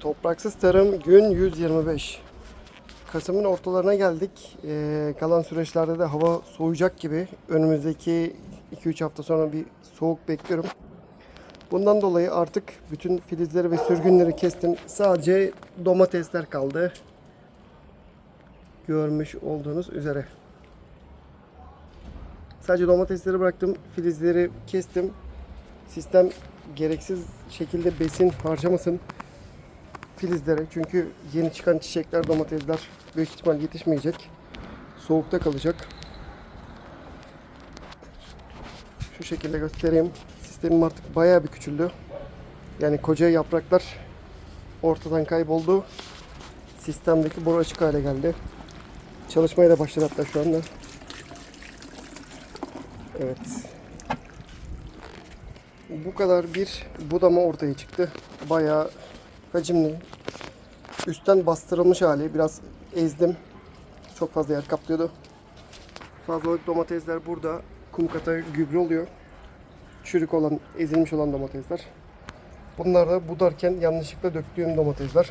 Topraksız tarım gün 125. Kasım'ın ortalarına geldik. Ee, kalan süreçlerde de hava soğuyacak gibi. Önümüzdeki 2-3 hafta sonra bir soğuk bekliyorum. Bundan dolayı artık bütün filizleri ve sürgünleri kestim. Sadece domatesler kaldı. Görmüş olduğunuz üzere. Sadece domatesleri bıraktım. Filizleri kestim. Sistem gereksiz şekilde besin harcamasın filizlere. Çünkü yeni çıkan çiçekler, domatesler büyük ihtimal yetişmeyecek. Soğukta kalacak. Şu şekilde göstereyim. Sistemim artık bayağı bir küçüldü. Yani koca yapraklar ortadan kayboldu. Sistemdeki boru açık hale geldi. Çalışmaya da başladı hatta şu anda. Evet. Bu kadar bir budama ortaya çıktı. Bayağı hacimli. Üstten bastırılmış hali. Biraz ezdim. Çok fazla yer kaplıyordu. Fazlalık domatesler burada. Kum kata gübre oluyor. Çürük olan, ezilmiş olan domatesler. Bunlar da budarken yanlışlıkla döktüğüm domatesler.